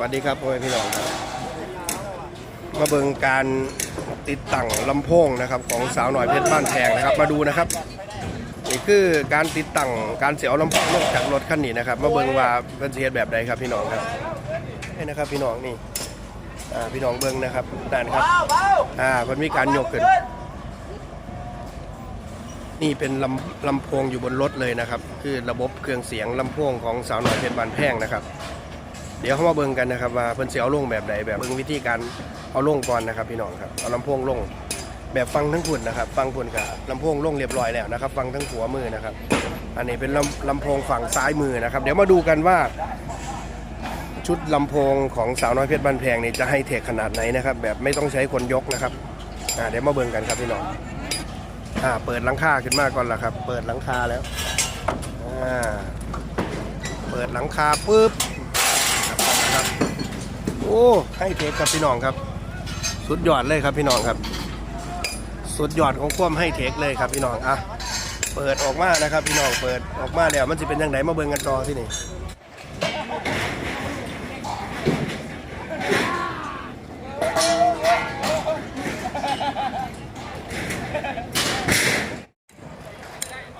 วัสดีครับพ่อแม่พี่น้องครับมาเบิ่งการติดตั้งลำโพงนะครับของสาวหน่อยเพชรบ้านแพงนะครับ มาดูนะครับนี่คือการติดตั้งการเสียวลำโพงลงจากรถคันนี้นะครับ มาเบิ่งว่าเป็นสิเฮ็ดแบบใดครับพี่น้องครับนี่นะครับพี่น้องนี่พี่น้องเบิ่งนะครับนั่นครับอ่ามันมีการยกขึ้น นี่เป็นลำลำโพงอยู่บนรถเลยนะครับ คือระบบเครื่องเสียงลำโพงของสาวหน่อยเพชรบ้านแพงนะครับ เดี๋ยวเข้ามาเบิ่งกันนะครับว่าเพิ่นสิเอาลงแบบใดแบบเบิ่งวิธีการเอาลงก่อนนะครับพี่น้องครับเอาลำโพงลงแบบฟังทั้งพุ่นนะครับ ฟังพุ่นกับลำโพงลงเรียบร้อยแล้วนะครับ ฟังทั้งหัวมือนะครับ อันนี้เป็นลำลำโพงฝั่งซ้ายมือนะครับ เดี๋ยวมาดูกันว่า ชุดลำโพงของสาวน้อยเพชรบ้านแพงนี่จะให้เทคขนาดไหนนะครับ แบบไม่ต้องใช้คนยกนะครับอ่าเดี๋ยวมาเบิ่งกันครับพี่น้องอ่าเปิดหลังคาขึ้นมาก่อนละครับ เปิดหลังคาแล้วอ่าเปิดหลังคาปุ๊บ โอ้ให้เทคครับพี่น้องครับ สุดยอดเลยครับพี่น้องครับ สุดยอดของความให้เทคเลยครับพี่น้องอะเปิดออกมานะครับพี่น้องเปิดออกมาแล้วมันจะเป็นยังไงมาเบิ่งกันต่อที่นี่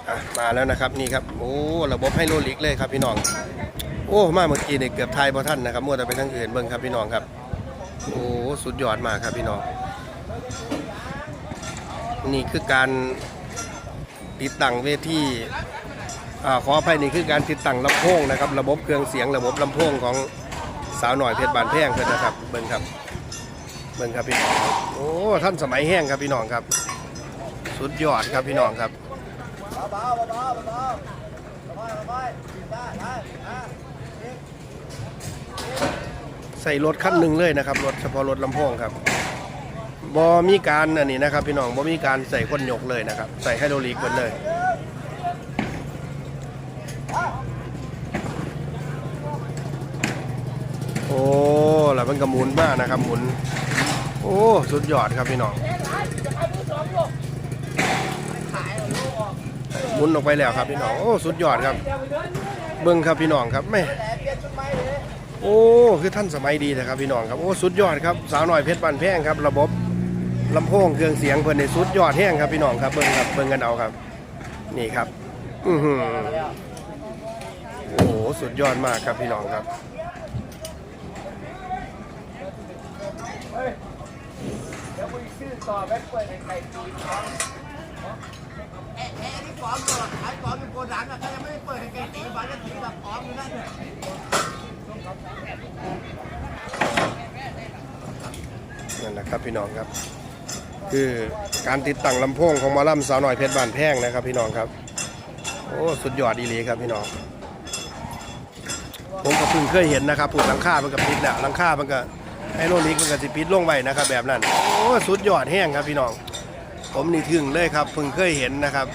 อะมาแล้วนะครับนี่ครับโอ้ระบบให้โลลิกเลยครับพี่น้อง โอ้มาเมื่อกี้เนี่ยเกือบทายพอท่านนะครับมั่วแต่ไปทางอื่นเบิ่งครับพี่น้องครับ โอ้สุดยอดมากครับพี่น้อง นี่คือการติดตั้งเวทีอ่าขออภัยนี่คือการติดตั้งลำโพงนะครับ ระบบเครื่องเสียงระบบลำโพงของสาวหน่อยเพชรบานแพงเพื่อนนะครับ เบิ่งครับ เบิ่งครับพี่น้องโอ้ท่านสมัยแห้งครับพี่น้องครับ สุดยอดครับพี่น้องครับ ใส่รถคันหนึ่งเลยนะครับรถเฉพาะรถลำโพงครับบอมีการอันนี้นะครับ พี่น้องบอมีการใส่คนยกเลยนะครับ ใส่ไฮโดรลิกหมดเลยโอ้แล้วมันก็หมุนมากนะครับหมุน โอ้สุดยอดครับพี่น้องหมุนออกไปแล้วครับพี่น้องโอ้สุดยอดครับ เบิ้งครับพี่น้องครับแม่ โอ้คือท่านสมัยดีนะครับพี่น้องครับโอ้สุดยอดครับสาวหน่อยเพชรบานแพงครับ ระบบลำโพงเครื่องเสียงเพิ่นในสุดยอดแห้งครับพี่น้องครับเบิ่งครับเบิ่งกันเอาครับ นี่ครับ อือหือโอ้โหสุดยอดมากครับพี่น้องครับแอะแอะนี่ฟอร์มก่อนขายฟอร์มอยู่โกดังอะถ้ายังไม่ได้เปิดให้แกตีบ้านก็ตีแบบฟอร์มอยู่นั่นเนี่ย นั่นแหละครับพี่น้องครับ คือการติดตั้งลำโพงของหมอลำสาวหน่อยเพชรบานแพงนะครับ พี่น้องครับ โอ้สุดยอดดีเลยครับพี่น้อง ผมก็เพิ่งเคยเห็นนะครับผูกหลังคามันกับปิดแล้วหลังคามันก็ไฮโดรลิกมันก็สิปิดลงไว้นะครับ แบบนั้น โอ้สุดยอดแห้งครับพี่น้อง ผมนี่ถึงเลยครับเพิ่งเคยเห็นนะครับ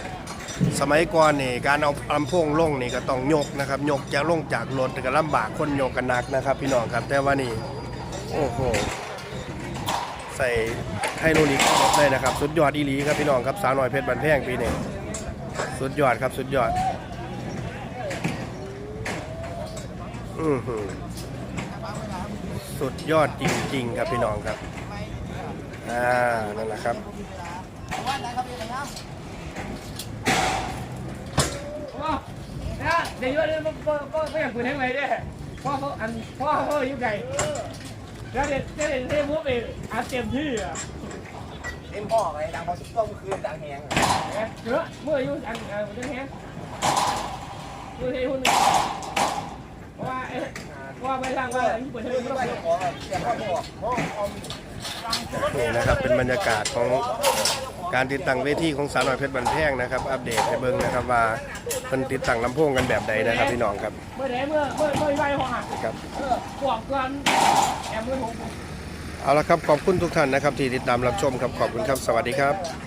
สมัยก่อนนี่การเอาลำโพงลงนี่ก็ต้องยกนะครับ ยกจากลงจากรถก็ลำบากคนยกกันหนักนะครับ พี่น้องครับแต่ว่านี่โอ้โหใส่ไฮโดรลิกหมดเลยนะครับ สุดยอดอีหลีครับพี่น้องครับสาวน้อยเพชรบันแพงปีนี้สุดยอดครับสุดยอดอือหือสุดยอดจริง ๆ ครับพี่น้องครับอ่านั่นแหละครับ นะ เดี๋ยวเดี๋ยวพ่อพ่อพ่ออยากคุยทั้งไรเนี่ยพ่อเขาอันพ่อเขาอยู่ไกลแล้วเดี๋ยวเดี๋ยวเดี๋ยวมุกเองอัดเต็มที่อะเต็มพ่อไปดังพอสุดก็คืนดังแหงเนื้อเมื่ออายุอันเออเรื่องแฮงดูที่หุ่นเพราะว่าเพราะว่าไม่ร่างว่าญี่ปุ่นเฮ้เฮ้ยยไม่ต้องไม่ขอเสียพ่อบอกพ่ออมนี่นะครับเป็นบรรยากาศของการติดตั้งเวทีของสาวน้อยเพชรบันแพงนะครับ อัปเดตให้เบิ่งนะครับว่า พิ่นติดตั้งลำโพงกันแบบใดนะครับพี่น้องครับเมื่อไหร่เมื่อเมื่อเมื่อไหร่ห้องอะครับเออขวบก่อนแอมเมื่อหกเอาละครับขอบคุณทุกท่านนะครับที่ติดตามรับชมครับขอบคุณครับสวัสดีครับ